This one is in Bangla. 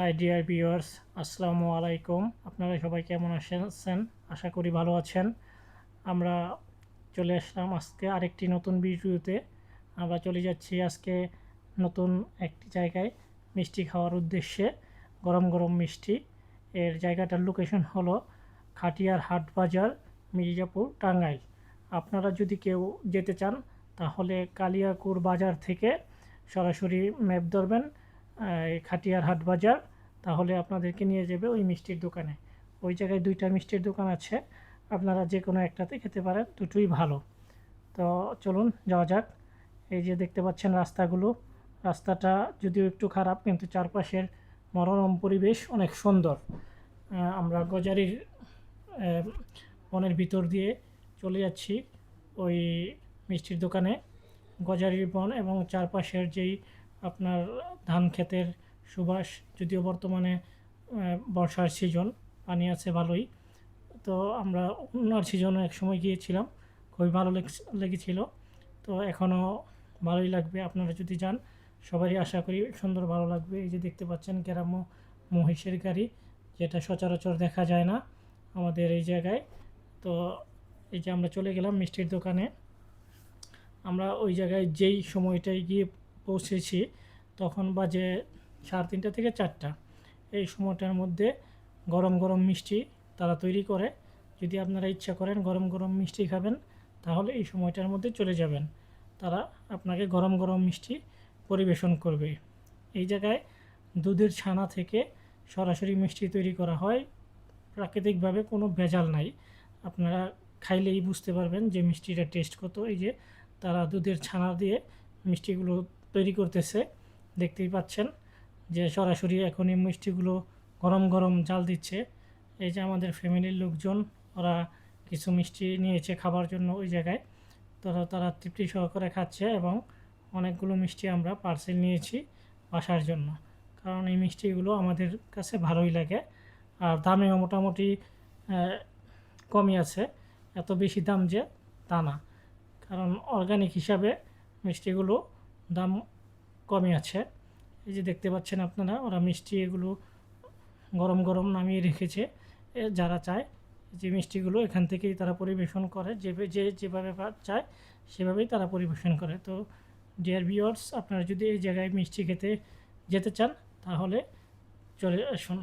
হাই ডিয়ার ভিউয়ার্স আসসালামু আলাইকুম। আপনারা সবাই কেমন আছেন? আশা করি ভালো আছেন। আমরা চলে আসলাম আজকে আরেকটি নতুন ভিডিওতে। আমরা চলে যাচ্ছি আজকে নতুন একটি জায়গায় মিষ্টি খাওয়ার উদ্দেশ্যে, গরম গরম মিষ্টি। এর জায়গাটার লোকেশন হলো খাটিয়ার হাট বাজার, মির্জাপুর, টাঙ্গাইল। আপনারা যদি কেউ যেতে চান, তাহলে কালিয়াকুর বাজার থেকে সরাসরি ম্যাপ ধরবেন খাটিয়ার হাট বাজার। তাহলে আপনাদেরকে নিয়ে যাবে ওই মিষ্টির দোকানে। ওই জায়গায় দুইটা মিষ্টির দোকান আছে। আপনারা যে কোনো একটাতে খেতে পারেন, দুটোই ভালো। তো চলুন, যাওয়া যাক। এই যে দেখতে পাচ্ছেন রাস্তাগুলো। রাস্তাটা যদিও একটু খারাপ, কিন্তু চারপাশের মনোরম পরিবেশ অনেক সুন্দর। আমরা গজারির বনের ভিতর দিয়ে চলে যাচ্ছি ওই মিষ্টির দোকানে। গজারির বন এবং চারপাশের যেই আপনার ধান ক্ষেতের সুবাস যদিও বর্তমানে বর্ষার সিজন, পানি আছে ভালোই। তো আমরা অন্যার সিজনে এক সময় গিয়েছিলাম, খুবই ভালো লেগেছ- লেগেছিল। তো এখনও ভালোই লাগবে, আপনারা যদি যান, সবারই আশা করি সুন্দর ভালো লাগবে। এই যে দেখতে পাচ্ছেন, গ্রাম্য মহিষের গাড়ি, যেটা সচরাচর দেখা যায় না আমাদের এই জায়গায়। তো এই যে আমরা চলে গেলাম মিষ্টির দোকানে। আমরা ওই জায়গায় যেই সময়টায় গিয়ে পৌঁছেছি, তখন বাজে সাড়ে তিনটা থেকে চারটা। এই সময়টার মধ্যে গরম গরম মিষ্টি তারা তৈরি করে। যদি আপনারা ইচ্ছা করেন গরম গরম মিষ্টি খাবেন, তাহলে এই সময়টার মধ্যে চলে যাবেন। তারা আপনাকে গরম গরম মিষ্টি পরিবেশন করবে। এই জায়গায় দুধের ছানা থেকে সরাসরি মিষ্টি তৈরি করা হয়। প্রাকৃতিকভাবে কোনো ভেজাল নাই। আপনারা খাইলেই বুঝতে পারবেন যে মিষ্টিটা টেস্ট কত। এই যে তারা দুধের ছানা দিয়ে মিষ্টিগুলো তৈরি করতেছে, দেখতেই পাচ্ছেন। যে সরাসরি এখন এই মিষ্টিগুলো গরম গরম জাল দিচ্ছে। এই যে আমাদের ফ্যামিলির লোকজন, ওরা কিছু মিষ্টি নিয়েছে খাবার জন্য ওই জায়গায়। তারা তারা তৃপ্তি সহকারে খাচ্ছে এবং অনেকগুলো মিষ্টি আমরা পার্সেল নিয়েছি বাসার জন্য। কারণ এই মিষ্টিগুলো আমাদের কাছে ভালোই লাগে। আর দামেও মোটামুটি কমই আছে। এত বেশি দাম যে তা না। কারণ অর্গানিক হিসাবে মিষ্টিগুলো দাম কমই আছে। এই যে দেখতে পাচ্ছেন আপনারা, ওরা মিষ্টি এগুলো গরম গরম নামিয়ে রেখেছে যারা চায়, যে মিষ্টিগুলো এখান থেকেই তারা পরিবেশন করে, যে যে যেভাবে চায়, সেভাবেই তারা পরিবেশন করে। তো ডিয়ার ভিওয়ার্স আপনারা যদি এই জায়গায় মিষ্টি খেতে যেতে চান, তাহলে চলে আসুন।